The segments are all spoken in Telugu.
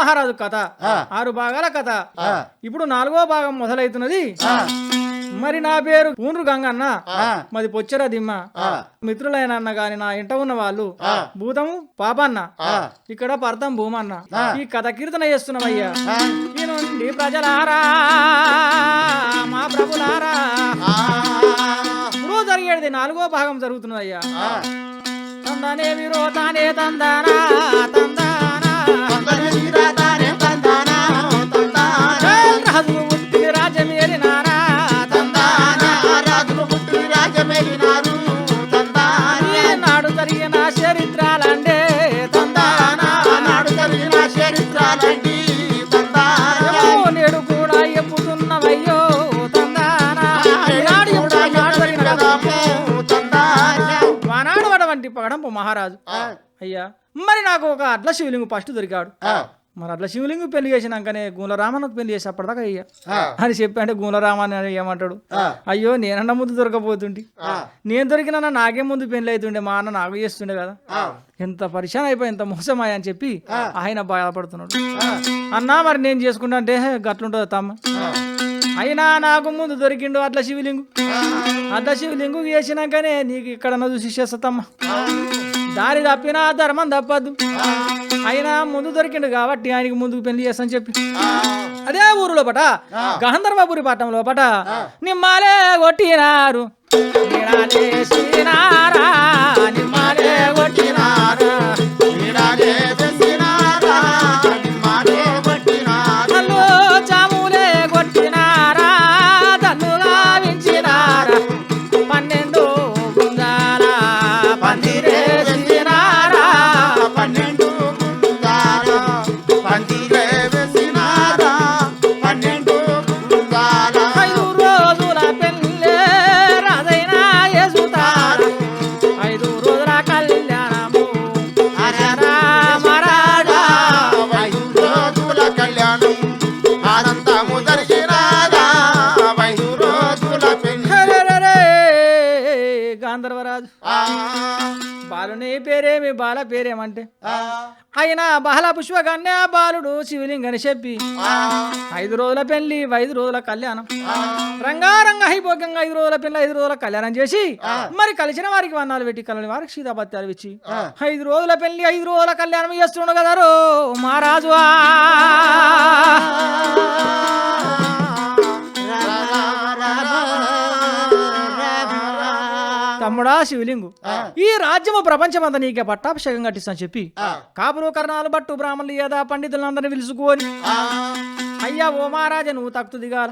మహారాజు కథ ఆరు భాగాల కథ. ఇప్పుడు నాలుగో భాగం మొదలవుతున్నది మరి నా పేరు పూన్రు గంగన్న మాది పొచ్చర దిమ్మ. మిత్రులైన అన్న గాని నా ఇంట ఉన్న వాళ్ళు భూతము పాపన్న ఇక్కడ పర్తం భూమన్న. ఈ కథ కీర్తన చేస్తున్నామయ్యా. ఈ నుండి ప్రజలారా మా ప్రభులారా. ఇప్పుడు జరిగేది నాలుగో భాగం జరుగుతున్నదయ్యా. తందనే విరో తానే తందానా తందానా. రాజులు పగడంపు మహారాజు. అయ్యా మరి నాకు ఒక అడ్ల శివలింగు ఫస్ట్ దొరికాడు. మరి అట్లా శివలింగు పెళ్ళి చేసినాకనే గూల రామన్నకు పెళ్ళి చేసి అప్పటిదాకా అయ్యా అని చెప్పి అంటే గూల రామని అని ఏమంటాడు అయ్యో నేనన్న ముందు దొరకపోతుంటి. నేను దొరికినా నాకే ముందు పెళ్ళి అవుతుండే మా అన్న నాకు చేస్తుండే కదా. ఎంత పరిశాన్ అయిపోయి ఎంత మోసమాయ అని చెప్పి ఆయన బాధపడుతున్నాడు. అన్నా మరి నేను చేసుకుంటా అంటే గట్లుంటుంది తమ్మ? అయినా నాకు ముందు దొరికిండు అట్లా శివలింగు. అట్లా శివలింగు చేసినాకనే నీకు ఇక్కడ చూసి చేస్తమ్మా దారి తప్పినా ధర్మం తప్పదు. అయినా ముందు దొరికిండు కాబట్టి ఆయనకి ముందుకు పెళ్ళి చేస్తాను చెప్పి. అదే ఊరులో పట గంధర్వపురి పట్టణంలో పట నిమ్మాలే కొట్టినారు. నిమ్మాలే కొట్టినారా. పేరేమి బాల పేరేమంటే? ఆ, అయినా బాల పుష్పకన్యా బాలుడు శివలింగని చెప్పి ఐదు రోజుల పెళ్ళి ఐదు రోజుల కళ్యాణం. రంగారంగ హైభోగంగా ఐదు రోజుల పెళ్ళి ఐదు రోజుల కళ్యాణం చేసి మరి కలిసిన వారికి వన్నాలు పెట్టి కలని వారికి సీతాపత్యాలు ఇచ్చి ఐదు రోజుల పెళ్ళి ఐదు రోజుల కళ్యాణం చేస్తుండ కదరు మహారాజు. తమ్ముడా శివలింగు. ఈ రాజ్యము ప్రపంచమంతా నీకే పట్టాభిషేకం కట్టిస్తాను చెప్పి కాపులు కర్ణాలు బట్టు బ్రాహ్మణులు ఏదా పండితులందరినీ పిలుచుకొని అయ్యా ఓ మహారాజా నువ్వు తక్తు దిగాల.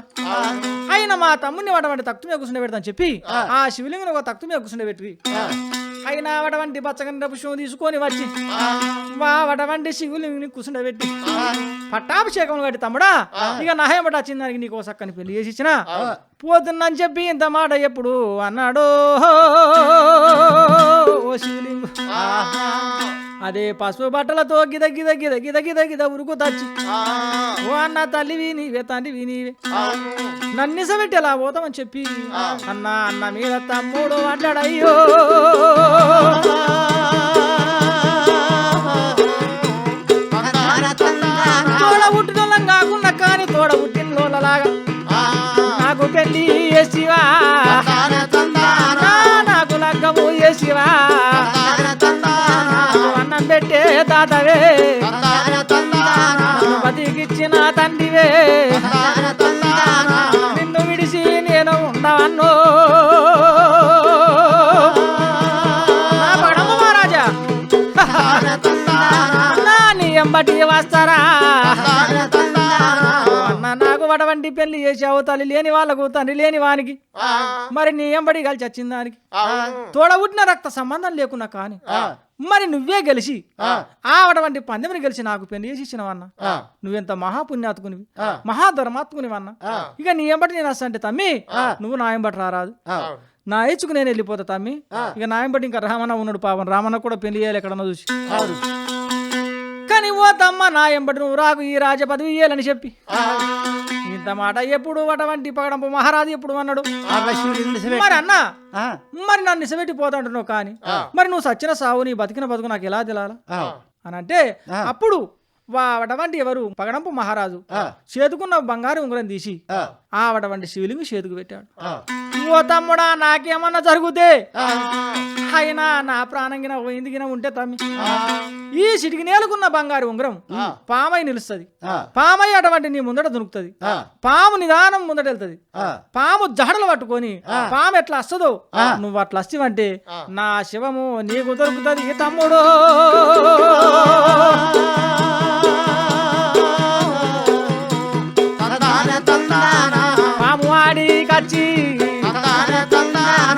అయినా మా తమ్ముని వాటవంటి తక్తు మీద కూర్చుండే పెడతాను చెప్పి ఆ. శివలింగుని ఒక తక్తు మీద కూర్చుండే అయినా వాటవంటి బచ్చగండ పుష్పం తీసుకొని వచ్చి శివలింగుని కూర్చుండే పెట్టి పట్టాభిషేకం కట్టి తమ్ముడా ఇక నహేమట వచ్చిన దానికి నీకు సక్కని పెళ్ళి చేసి ఇచ్చిన పోతున్నని చెప్పి ఇంత మాట ఎప్పుడు అన్నాడు? ఓ శివలింగు. అదే పసుపు బట్టలతో గిద గిద గిద గిద గిద గిద ఉరుకు తచ్చి ఓ అన్న తల్లివి నీవే తండ్రివి నీవే. నన్నిసబెట్టి ఎలా పోతామని చెప్పి. అన్న అన్న మీద తమ్ముడు అంటాడయ్యో తోడ పుట్టినోళ్ళం కాకుండా చక్కని తోడ పుట్టినలాగా తాతవే బతికిచ్చిన తండ్రివే. నిన్ను విడిసి నేను ఉండవన్నో. నా పడమ్మ మహారాజా. అన్నా నీ ఎంబటి వస్తారా వడవంటి పెళ్ళి చేసావు తల్లి లేని వాళ్ళకు తండ్రి లేని వానికి. మరి నీ ఎంబడి కలిసి వచ్చిన దానికి. తోడబుట్టిన రక్త సంబంధం లేకున్నా కాని మరి నువ్వే గెలిచి ఆవడవంటి పందెమని గెలిచి నాకు పెళ్ళి చేసి ఇచ్చినవన్న. నువ్వెంత మహాపుణ్యాత్కునివి. మహాధర్మాత్కునివన్న. ఇక నీ ఎంబటి నేను అంటే తమ్మి నువ్వు నా ఎంబటి రారాదు. నా ఇచ్చుకు నేను వెళ్ళిపోతా తమ్మి. ఇక నా ఎంబటి ఇంకా రామన్న ఉన్నాడు పాపం. రామన్న కూడా పెళ్ళి చేయాలి ఎక్కడన్నా చూసి. కానీ ఓ తమ్మ నా ఎంబటి నువ్వు రాకు ఈ రాజ పదవి ఇయ్యాలని చెప్పి. ఇంత మాట ఎప్పుడు అటువంటి పగడంపు? మహారాజు ఎప్పుడు అన్నాడు? మరి అన్న మరి నన్ను నిసబెట్టి పోతాంటున్నావు కానీ మరి నువ్వు సచ్చిన సావు నీ బతికిన బతుకు నాకు ఎలా తెలాలా? అని అంటే. అప్పుడు వాడవంటి ఎవరు? పగడంపు మహారాజు. చేతుకున్న బంగారు ఉంగరం తీసి ఆ, ఆవడవంటి శివలింగు చేతుకు పెట్టాడు. ఓ తమ్ముడా నాకేమన్నా జరుగుతే? అయినా నా ప్రాణం గిన పోయింది గిన ఉంటే తమ్మి? ఈ సిటికి నేలుకున్న బంగారు ఉంగరం పామై నిలుస్తుంది. పామై అటువంటి నీ ముందట దొరుకుతుంది ఆ, పాము నిదానం ముందట వెళ్తుంది పాము జహడలు పట్టుకొని పాము ఎట్లా వస్తుందో నువ్వు అట్లా వస్తావంటే నా శివము నీకు దొరుకుతుంది తమ్ముడు. వచ్చి.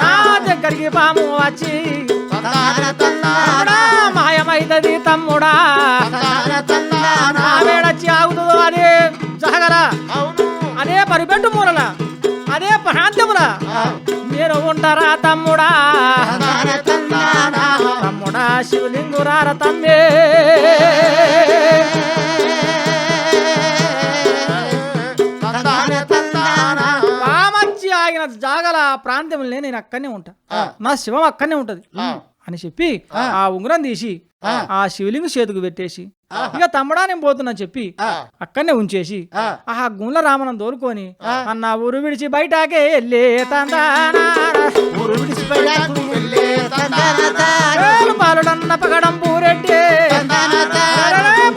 నా దగ్గరికి పాము వచ్చి. మాయమైతుంది తమ్ముడా, మాయమైతది ఆగుతుందో అదే జహగల. అవును. అదే పరిపెట్టు మూలల అదే ప్రాంతముల మీరు ఉంటారా తమ్ముడా? తమ్ముడా శివలింగురార తమ్మే. ఆగిన జాగల ప్రాంతంలో నేను అక్కడనే ఉంటా. నా శివం అక్కడనే ఉంటది. అని చెప్పి ఆ. ఉంగరం తీసి ఆ. శివలింగ చేతుకు పెట్టేసి ఇక తమ్ముడా నేను పోతున్నా చెప్పి అక్కడనే ఉంచేసి ఆ. గుండ్ల రామనం దోలుకొని అన్న ఊరు విడిచి బయటకే వెళ్ళే పాలుడన్న పగడం పూరెట్టే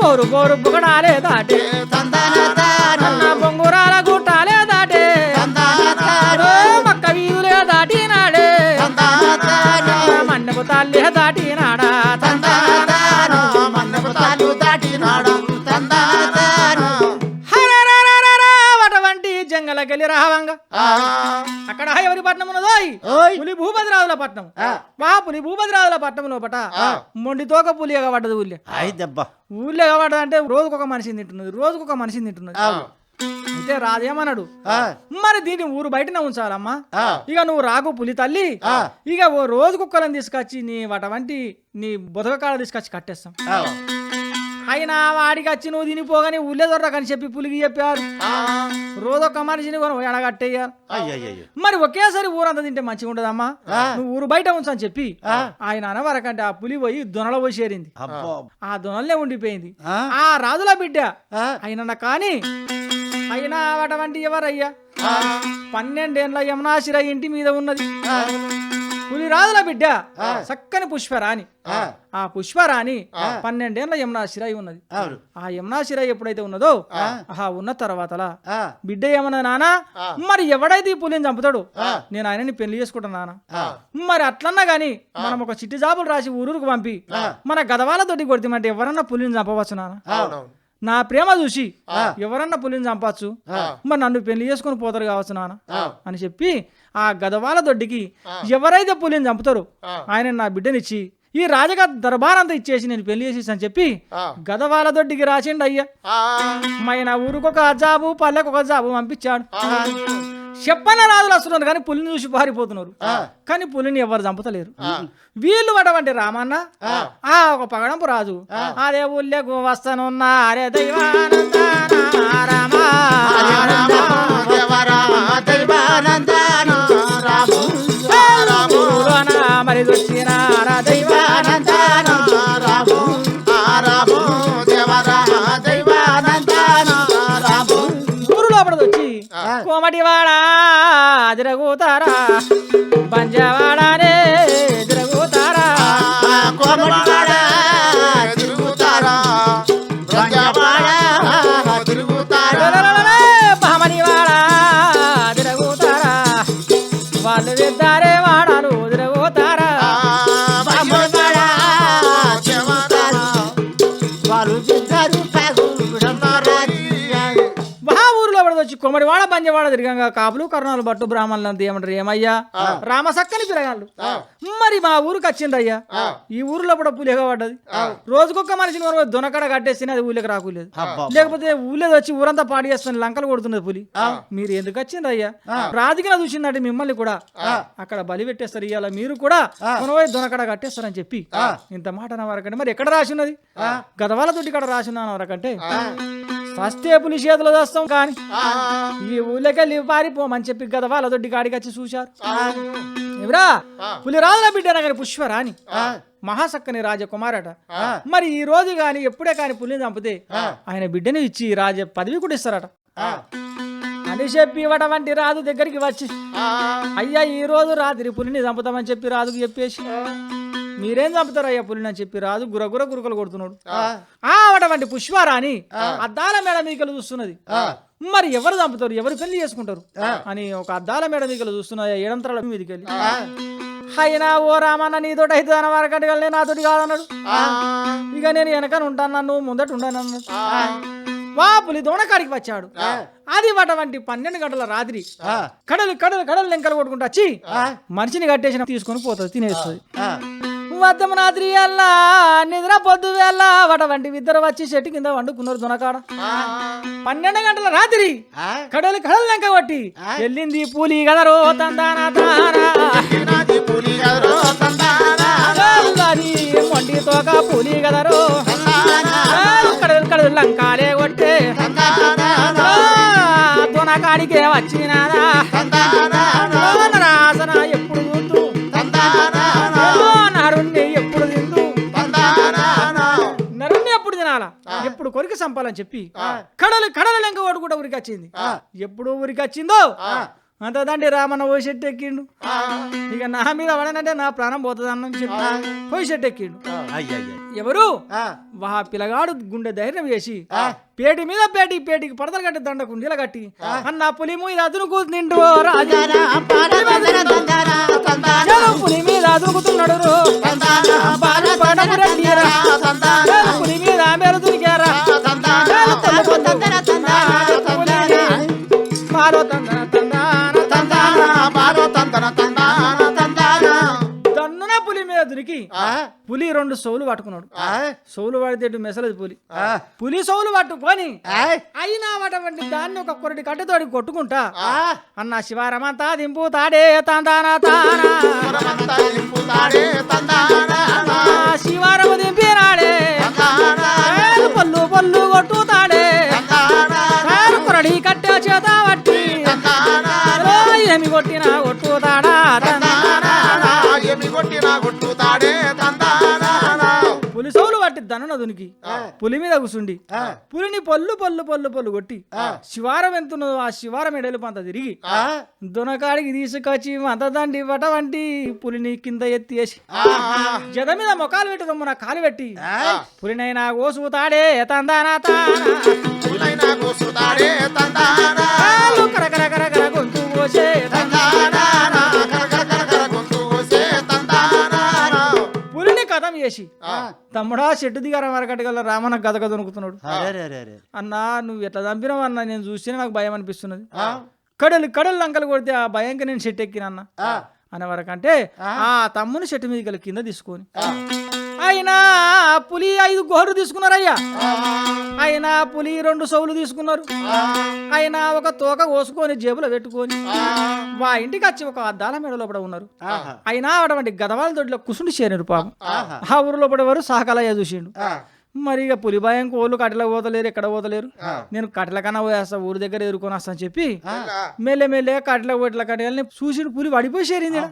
బోరు బోరు బుగడాలే దాటే. తల్లి దాటినాడా? తందాన మన్నపు తందాన జంగలకెళ్ళి రావంగా. అక్కడ ఎవరి పట్నం ఉన్నదోయ్. పులి భూపతిరాజుల పట్నం వా పులి భూపతిరాజుల పట్నం లోపట మొండి తోక పులి ఎగబడ్డది ఊళ్ళే. ఊళ్ళో ఎగబడ్డది అంటే రోజుకొక మనిషిని తింటున్నది రోజుకొక మనిషిని తింటున్నది. అయితే రాజేమన్నాడు మరి దీన్ని ఊరు బయటనే ఉంచాలమ్మా. ఇక నువ్వు రాకు పులి తల్లి. ఇక ఓ రోజు కుక్కలను తీసుకొచ్చి నీ వాటవంటి నీ బుధకాడ తీసుకొచ్చి కట్టేస్తాం. అయినా వాడికి వచ్చి నువ్వు తినిపోగానే ఊళ్ళే దొరకని చెప్పి పులికి చెప్పారు. రోజొక్క మనిషిని కొని ఎడగట్టేయాలి. మరి ఒకేసారి ఊరంతా తింటే మంచిగా ఉండదమ్మా. నువ్వు ఊరు బయట ఉంచని చెప్పి ఆయన అనవరకంటే ఆ పులి పోయి దొనల పోయి చేరింది. అబ్బో. ఆ దొనల్లే ఉండిపోయింది. ఆ, రాజుల బిడ్డ ఆ, అయినా కానీ అయినా అటువంటి ఎవరయ్యా? పన్నెండేండ్ల యమునాశిర ఇంటి మీద ఉన్నది. పులి రాజుల బిడ్డ? చక్కని పుష్పరాణి. ఆ, ఆ పుష్పరాణి పన్నెండేండ్ల యమునాశిర ఉన్నది. ఆ యమునాశిర ఎప్పుడైతే ఉన్నదో ఆహా ఉన్న తర్వాతలా. ఆ, బిడ్డ ఏమన్నా నానా? మరి ఎవడైతే ఈ పులిని చంపుతాడు? నేను ఆయనని పెళ్ళి చేసుకుంటాను నాన్న ఆ, మరి అట్లన్నా గాని మనం ఒక చిట్టి జాబులు రాసి ఊరూరుకు పంపి మన గదవాళ్ళతోటి కొడితే ఎవరన్నా పులిని చంపవచ్చు అవునవును. నా ప్రేమ చూసి ఎవరన్నా పులిని చంపచ్చు? మరి నన్ను పెళ్ళి చేసుకుని పోతారు కావచ్చు నాన్న. అని చెప్పి ఆ గదవాల దొడ్డికి ఎవరైతే పులిని చంపుతారో ఆయన నా బిడ్డనిచ్చి ఈ రాజగా దర్బారంతా ఇచ్చేసి నేను పెళ్ళి చేసేసి అని చెప్పి గదవాల దొడ్డికి రాసిండు అయ్యా. మైన ఊరికొక జాబు పల్లెకు ఒక జాబు పంపించాడు. చెప్పన రాజులు వస్తున్నారు కానీ పులిని చూసి పారిపోతున్నారు. కానీ పులిని ఎవరు చంపుతలేరు. వీళ్ళు అటువంటి రామన్న ఆ. ఒక పగడంపు రాజు. అదే ఊళ్ళకు వస్తానున్నా అరే దైవానంద రామా రాము రాము మరి వచ్చిన కోమటివాడా తిరగుతారా బంజవాడానే కొమ్మడివాడ బంజవాడ తిరగంగా కాపులు కరుణాలు బట్టు బ్రాహ్మణులు అంత ఏమంటారు? ఏమయ్యా? రామసక్కని పిరగాళ్ళు మరి మా ఊరికి వచ్చిందయ్యా? ఈ ఊరిలో కూడా పులిగా పడ్డది రోజుకొక్క మనిషిని మనం దొనకడ కట్టేస్తే అది ఊళ్ళకి రాకులేదు లేకపోతే ఊళ్ళో వచ్చి ఊరంతా పాడి చేస్తున్న లంకలు కొడుతున్నది పులి. మీరు ఎందుకు వచ్చిందయ్యా? రాజకీయ చూసిందంటే మిమ్మల్ని కూడా. అక్కడ బలి పెట్టేస్తారు. ఇవాళ మీరు కూడా కొనవై దొనకడ కట్టేస్తారని చెప్పి. ఇంత మాట అన్న వరకంటే మరి ఎక్కడ రాసి ఉన్నది? గదవాల తోటి ఇక్కడ రాసి ఉన్న వరకంటే. సస్తే పులి చేతిలో చేస్తాం కానీ ఈ ఊళ్ళకెళ్ళి పారిపోమని చెప్పి గదవాల దొడ్డి కాడికి వచ్చి చూశారు. ఎవరా పులి రాజుల బిడ్డ కానీ పుష్పరాని మహాసక్కని రాజకుమారట. మరి ఈ రోజు గాని ఎప్పుడే కాని పులిని చంపితే ఆయన బిడ్డని ఇచ్చి రాజ పదవి కూడా ఇస్తారట. అని చెప్పి ఇవ్వట వంటి రాజు దగ్గరికి వచ్చి అయ్యా ఈ రోజు రాత్రి పులిని చంపుతామని చెప్పి రాజుకు చెప్పేసి మీరేం చంపుతారు అయ్యా పులిని అని చెప్పి రాజు గురగుర గురకలు కొడుతున్నాడు. ఆ. అటువంటి పుష్పారాని అద్దాల మేడ మీకలు చూస్తున్నది. మరి ఎవరు చంపుతారు? ఎవరు పెళ్ళి చేసుకుంటారు? అని ఒక అద్దాల మేడ మీకలు చూస్తున్నది ఏడంతరాల మీదకి వెళ్ళి అయినా ఓ రామన్న నీతోటి అయితే అన్న వరకటి వెళ్ళి నాతోటి కాదన్నాడు. ఇక నేను వెనకన ఉంటాను నువ్వు ముందట ఉంటాను అన్నాడు వా పులి దోణకాడికి వచ్చాడు. అది అటువంటి పన్నెండు గంటల రాత్రి కడలు కడలు కడలు లెంకలు కొట్టుకుంటా వచ్చి మనిషిని కట్టేసిన తీసుకొని పోతుంది తినేస్తుంది. వద్దము రాత్రి అల్లా నిద్ర పొద్దు వేళ అటువంటి ఇద్దరు వచ్చి చెట్టు కింద వండుకున్నారు దొనకాడ పన్నెండు గంటల రాత్రి కడలు కడలు లెంక కొట్టి వెళ్ళింది పూలి గదరో తందానా మొండి తోక పూలి గదరో. కడలు కడలు లంకాలే కొట్టే. దొనకాడికే వచ్చినాదా కొరికి సంపాలని చెప్పి కడలు కడలు లెంక వాడు కూడా ఉరికి వచ్చింది ఎప్పుడు ఉరికి వచ్చిందో అంత దండి రామన్న పోయి చెట్టు ఎక్కిండు. ఇక నా మీద పడనంటే నా ప్రాణం పోతుంది అన్న చెప్పి పోయి చెట్టు ఎక్కిండు. అయ్యయ్య. ఎవరు? వా పిల్లగాడు గుండె ధైర్యం వేసి పేటి మీద పేటి పేటికి పడతలు కట్టి దండ కుండీల కట్టి అన్న పులి మీద అదునుకు చలో పులి మీద అదునుకుతున్నాడు పులి మీద తందన తందాన. పులి మీద పులి రెండు సోలు పట్టుకున్నాడు. సోలు పడితే మెసలేదు పులి. పులి సోలు పట్టుకొని అయినా అటువంటి దాన్ని ఒక కొరటి కట్టెతోడి కొట్టుకుంటా. అన్న శివారమంతా దింపు తాడే తందాన తానా. శివారము దింపినాడే. ఏలు పల్లు పల్లు కొట్టుతాడే. కొట్టినా కొట్టుతాడా. ఏమి కొట్టినా కొట్టుతాడే? పులి సోలు పట్టి దనన దునికి పులి మీద కూసుండి. పులిని పల్లు పల్లు పల్లు పల్లు కొట్టి శివారం ఎంతున్నదో ఆ శివారం ఎడలు పంత తిరిగి దునకాడికి తీసుకొచ్చి మంత దండి వట వంటి పులిని కింద ఎత్తేసి జద మీద మొకాలు పెట్టి రొమ్మున కాలు పెట్టి పులినైనా కోసుతాడే తందానా తానా. పులైనా కోసుతాడే తందానా. చేసి తమ్ముడా చెట్టు దిగార మరకటి గల రామన్న గదగ దొనుకుతున్నాడు అరే అరే అరే. అన్నా నువ్వు ఎట్లా చంపినావు అన్న? నేను చూస్తేనే నాకు భయం అనిపిస్తున్నది. కడలు కడలు లంకలు కొడితే ఆ భయంకి నేను చెట్టు ఎక్కిన అన్న. అనే వరకంటే ఆ. తమ్ముని చెట్టు మీద కింద తీసుకొని. అయినా పులి ఐదు గోరు తీసుకున్నారయ్యా. అయినా పులి రెండు సౌలు తీసుకున్నారు. అయినా ఒక తోక కోసుకొని జేబులో పెట్టుకొని వా ఇంటికి వచ్చి ఒక అద్దాల మేడ లోపల ఉన్నారు. అయినా అటువంటి గదవాల దొడ్లో కుసుండి చేరారు పాపం. ఆ ఊరు లోపల వారు సహకాలయ్య చూసిండు. మరి ఇక పులి భయం కోళ్ళు కట్టెలకు పోతలేరు ఎక్కడ పోతలేరు? నేను కట్టెల కన్నా పోయేస్తా ఊరి దగ్గర ఎదుర్కొని వస్తా అని చెప్పి మెల్లె మెల్లె కట్టెల పోట్ల కట్టెలని చూసి పులి పడిపోయి చేరింది.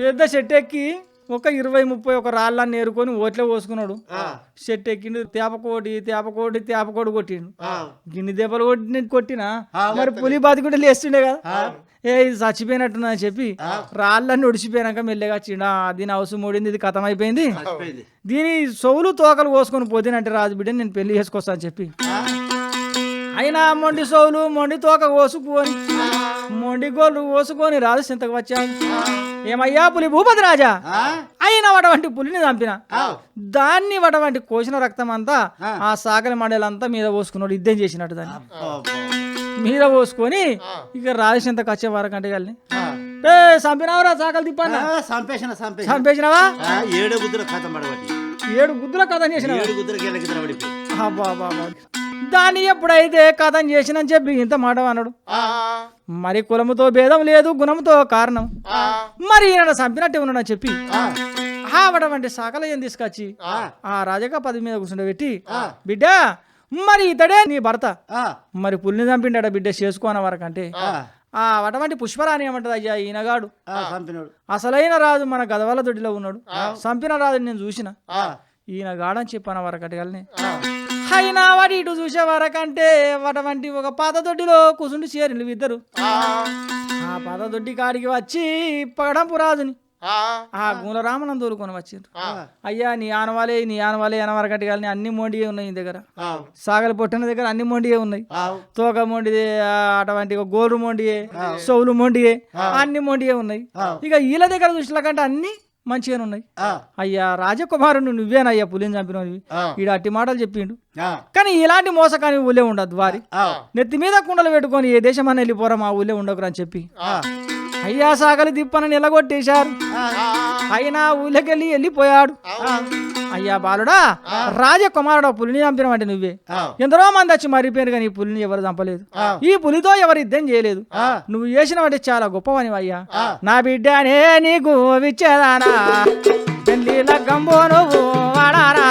పెద్ద చెట్టు ఎక్కి ఒక ఇరవై ముప్పై ఒక రాళ్ళని ఏరుకొని ఓట్లే పోసుకున్నాడు. చెట్టు ఎక్కిండు తేపకోటి తేపకోటి తేపకోటి కొట్టిండు. గిన్నె దెబ్బలు కొట్టి కొట్టినా. మరి పులి బతికుంటే లేస్తుండే కదా. ఏ ఇది చచ్చిపోయినట్టున్నా అని చెప్పి రాళ్ళన్నీ ఒడిచిపోయినాక మెల్లగా వచ్చిండా. దీని అవసరం మూడింది ఇది కథం అయిపోయింది. దీని సొవులు తోకలు కోసుకొని పోతేనంటే రాజు బిడ్డ నేను పెళ్ళి చేసుకొస్తా అని చెప్పి. అయినా మొండి సోవులు మొండి తోక కోసుకొని మొండి గోళ్ళు కోసుకొని రాజు చింతకు వచ్చాడు ఏమయ్యా పులి భూపతి రాజా? అయినా వటువంటి పులిని చంపిన. దాన్ని వటువంటి కోసిన రక్తం అంతా ఆ సాగలి మండలంతా మీద పోసుకున్నాడు యుద్ధం చేసినట్టు దాన్ని. మీద పోసుకొని ఇక రాజు చింతకు వచ్చే వరకంటే కలిని. ఏ చంపినావురా సాకలు తిప్పన్నా చంపేసినావా? ఏడు గుద్దుల కథ ఏడు గుద్దుల అబ్బా. దాన్ని ఎప్పుడైతే కథం చేసినని చెప్పి ఇంత మాట అన్నాడు? మరి కులముతో భేదం లేదు గుణముతో కారణం. మరి ఈయన చంపినట్టే ఉన్నాడని చెప్పి ఆవడవంటి సకల ఏం తీసుకొచ్చి ఆ. రాజక పది మీద కూర్చుండబెట్టి బిడ్డ మరి ఇతడే నీ భర్త. మరి పుల్ని చంపిండాడ బిడ్డ చేసుకోన వరకంటే ఆ, అటువంటి పుష్పరాణి ఏమంటది అయ్యా ఈయనగాడు. అసలైన రాజు మన గదవల దొడ్డిలో ఉన్నాడు. చంపిన రాజు నేను చూసిన. ఈయన గాడని చెప్పాను వరకటి గల్ని అయినా వాడి ఇటు చూసే వరకంటే అటువంటి ఒక పాత దొడ్డిలో కూర్చుండి చేరిండు ఇద్దరు ఆ, పాత దొడ్డి కాడికి వచ్చి పగడంపు రాజుని. ఆ, ఆ గూల రామనం తోలుకొని వచ్చిండ్రు. అయ్యా నీ ఆనవాలే నీ ఆనవాలే అనవరకటి కానీ అన్ని మొండియే ఉన్నాయి నీ దగ్గర. సాగలి పొట్టిన దగ్గర అన్ని మొండియే ఉన్నాయి. తోక మొండిదే అటువంటి గోరు మొండియే సౌలు మొండియే అన్ని మొండియే ఉన్నాయి. ఇక వీళ్ళ దగ్గర చూసిన కంటే అన్ని మంచిగానే ఉన్నాయి. అయ్యా రాజకుమారుడు నువ్వేనయ్యా పులిని చంపినవి. ఈడ అట్టి మాటలు చెప్పిండు. కానీ ఇలాంటి మోసకాని ఊళ్ళే ఉండదు వారి. నెత్తి మీద కుండలు పెట్టుకొని ఏ దేశమని వెళ్ళిపోరా మా ఊళ్ళే ఉండకురా అని చెప్పి. అయ్యా సాగలి దిప్పని నిలగొట్టేశారు. అయినా ఊళ్ళకెళ్ళి వెళ్ళిపోయాడు. అయ్యా బాలుడా రాజకుమారుడు పులిని చంపినవంటే నువ్వే. ఎందరో మంది వచ్చి మరిపోయారు కానీ ఈ పులిని ఎవరు చంపలేదు. ఈ పులితో ఎవరు యుద్ధం చేయలేదు. నువ్వు చేసినవంటే చాలా గొప్పవని అయ్యా. నా బిడ్డనే నీకు విచ్చేదానా. గంబో నువ్వు వాడారా.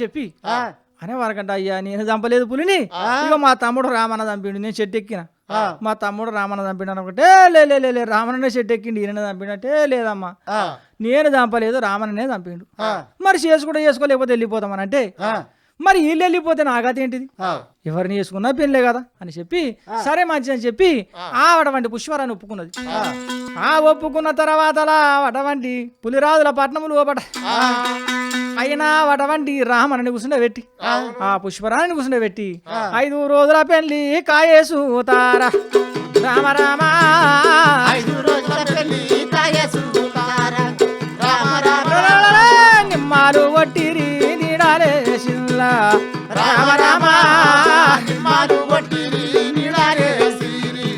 చెప్పి అనే వరకంట అయ్యా నేను చంపలేదు పులిని. ఇక మా తమ్ముడు రామన్న చంపిండు నేను చెట్టు ఎక్కిన. మా తమ్ముడు రామన్న చంపిండు అనుకుంటే లే లే, లే లే రామన్ననే చెట్టు ఎక్కిండు ఈయన చంపినట్టే లేదమ్మా ఆ, నేను చంపలేదు రామన్ననే చంపిండు. మరి చేసుకుంటే చేసుకోలేకపోతే వెళ్ళిపోతామని అంటే మరి వీళ్ళు వెళ్ళిపోతే నా గతి ఏంటిది ఎవరిని చేసుకున్నా పెళ్ళే కదా అని చెప్పి సరే మంచి అని చెప్పి ఆవటువంటి పుష్పరాన్ని ఒప్పుకున్నది. ఆ. ఒప్పుకున్న తర్వాత అటువంటి పులిరాజుల పట్నములు ఓపట. అయినా అటువంటి రామని కూర్చుండబెట్టి ఆ. పుష్పరాన్ని కూర్చుండబెట్టి ఐదు రోజుల పెళ్ళి కాయేసుతారా రామ రామ. ఐదు రోజుల పెళ్ళి కాయసుతారా రామ రామ. నిమ్మాలు కొట్టిరి నిడారే సిరి.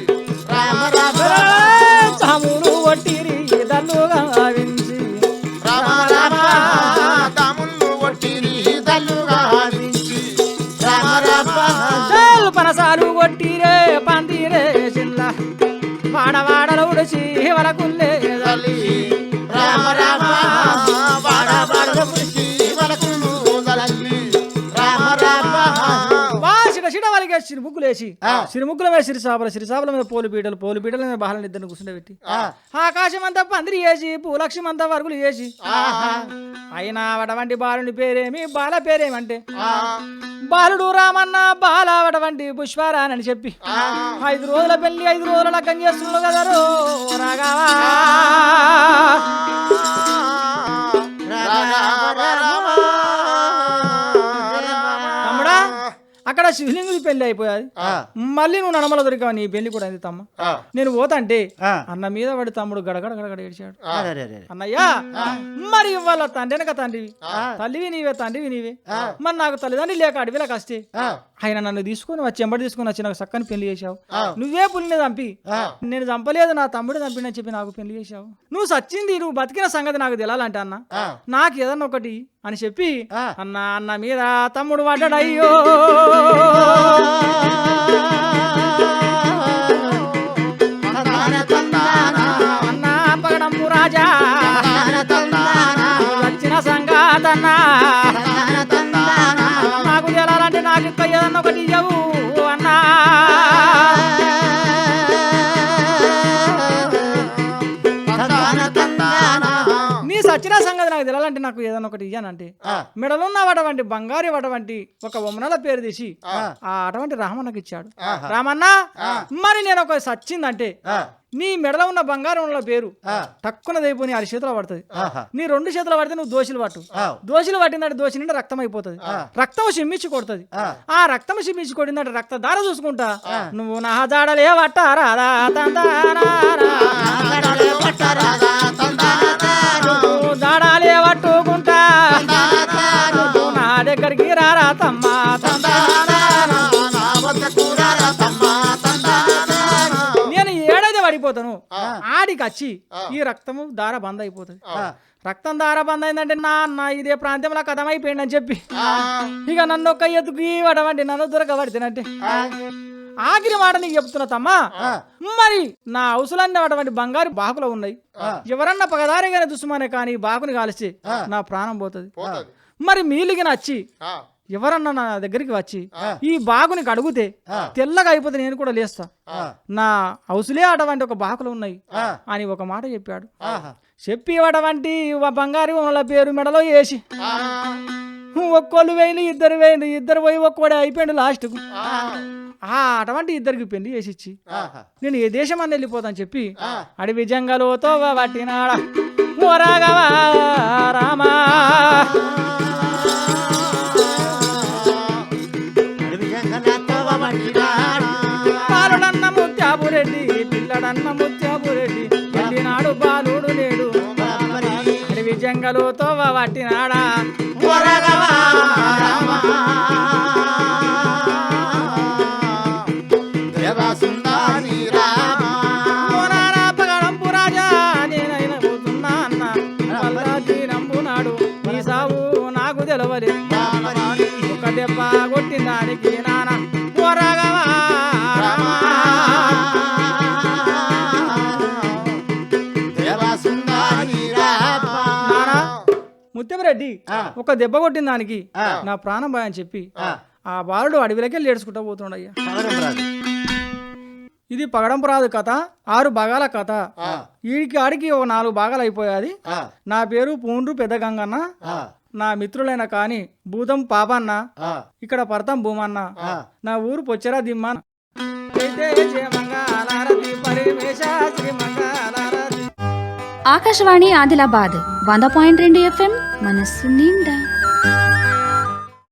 రామ రామ. తమ్ముడు వట్టిరి దల్లుగా వించి రామ రామ. తమ్ముళ్ళు కొట్టిరి దల్లుగా వించి రామ రామ. చాలు పనసాలు కొట్టిరే పందిరే చిల్ల వాడవాడలు ఉడిచి వరకుల్లే వాళ్ళకి సిరిముగ్గులేసి సిరిముగ్గుల మీద సిరిసాపల సిరిసాపల మీద పోలు పీటలు పోలు పీటల మీద బాలను ఇద్దరిని కూర్చుండబెట్టి ఆకాశం అంతా పందిరి వేసి భూలక్ష్మి అంతా వరకులు వేసి. అయినా వడవంటి బాలుని పేరేమి బాల పేరేమంటే బాలుడు రామన్న బాల వడవంటి పుష్పారానని చెప్పి. ఐదు రోజుల పెళ్ళి ఐదు రోజుల లగ్గం చేస్తున్నావు కదా రో రాఘవా. అక్కడ శివలింగుడి పెళ్ళి అయిపోయాది. మళ్ళీ నువ్వు నడమల దొరికావు నీ పెళ్ళి కూడా అయింది తమ్మ నేను పోతంటే. అన్న మీద వాడి తమ్ముడు గడగడ గడగడ ఏడ్చాడు. అన్నయ్యా మరి ఇవాళ తండ్రి వెనక తండ్రివి? తల్లివి నీవే తండ్రివి నీవే. మరి నాకు తల్లిదండ్రి లేక అడవిలో కష్టే. ఆయన నన్ను తీసుకొని వచ్చి ఎంబడి తీసుకొని వచ్చి నాకు చక్కని పెళ్ళి చేశావు. నువ్వే పుల్లిని చంపి. నేను చంపలేదు నా తమ్ముడు చంపినని చెప్పి నాకు పెళ్ళి చేశావు. నువ్వు సచ్చింది నువ్వు బతికిన సంగతి నాకు తెలాలంటే అన్న. నాకు ఏదన్నా ఒకటి అని చెప్పి. అన్న అన్న మీద తమ్ముడు పడ్డాడయ్యో. అన్న రాజా. వచ్చిన సంగాతన్నా నాకు తెలాలంటే నాకు ఇంకా ఏదన్నా ఒకటి ఇవ్వవు సచిన సంగతి నాకు తెలాలంటే నాకు ఏదన్నా ఒకటి ఇయ్యానంటే. మెడలున్న అటువంటి బంగారు అటువంటి ఒక బొమ్మల పేరు తీసి ఆ. అటువంటి రామన్నకి ఇచ్చాడు. రామన్న మరి నేను ఒక సచ్చిందంటే. నీ మెడలో ఉన్న బంగారం పేరు ఆ. టక్కున దైపోయి అరి చేతిలో పడుతుంది. నీ రెండు చేతులు పడితే నువ్వు దోషులు పట్టు. దోషులు పట్టిందంటే దోషి నిండా రక్తం అయిపోతుంది రక్తం చిమ్మిచ్చి కొడుతుంది ఆ. రక్తం చిమ్మిచ్చి కొట్టిందంటే రక్త దార చూసుకుంటా నువ్వు నా దాడలే పట్టారా పడిపోతాను ఆడికి వచ్చి ఈ రక్తము దార బంద్ అయిపోతుంది రక్తం దార బంద్ అయిందంటే నా అన్న ఇదే ప్రాంతంలో కథం అయిపోయింది అని చెప్పి. ఇక నన్ను ఒక్క ఎత్తుకి పడవండి నన్ను దొరకబడితేనంటే. ఆఖరి మాట నీకు చెప్తున్నా తమ్మా మరి నా అవసరాన్ని అటువంటి బంగారు బాకులో ఉన్నాయి. ఎవరన్నా పగదారిగానే దుస్సుమానే కానీ బాకుని కాలిస్తే నా ప్రాణం పోతుంది. మరి మీలిగిన వచ్చి ఆ. ఎవరన్నా నా దగ్గరికి వచ్చి ఈ బాగుని అడిగితే తెల్లగా అయిపోతే నేను కూడా లేస్తా. నా హౌసులే అటువంటి ఒక బాకులు ఉన్నాయి. అని ఒక మాట చెప్పాడు. చెప్పి అటువంటి బంగారు వాళ్ళ పేరు మెడలో వేసి. ఒక్కోళ్ళు వేయలు ఇద్దరు వేయలు ఇద్దరు పోయి ఒక్కోడే అయిపోయాడు లాస్ట్కు. ఆ. అటువంటి ఇద్దరికి పెళ్ళి చేసి ఇచ్చి ఆహా. నేను ఏ దేశం అని వెళ్ళిపోతాను చెప్పి అడవి జంగలోతో పట్టినాడా? రామా. అడవి జంగలుతో పట్టినాడా ముత్యమరెడ్డి ఒక దెబ్బ కొట్టిన దానికి నా ప్రాణం భయం చెప్పి ఆ. బాలుడు అడవిలోకి వెళ్ళి ఏడ్చుకుంటా పోతుండయ్యా పగడం రాదు. ఇది పగడంపు రాదు కథ ఆరు భాగాల కథ. వీడికి ఆడికి ఒక నాలుగు భాగాలు అయిపోయాది. నా పేరు పూండ్రు పెద్ద గంగన్న నా మిత్రులైన కాని భూతం పాపన్న. ఇక్కడ పడతాం భూమన్న. నా ఊరు పొచ్చరా దిమ్మ అయితే జయ మంగళారతి పరిమేశ శ్రీ మంగళారతి. ఆకాశవాణి ఆదిలాబాద్ వంద పాయింట్ రెండు ఎఫ్ఎం. మనస్సు నిండా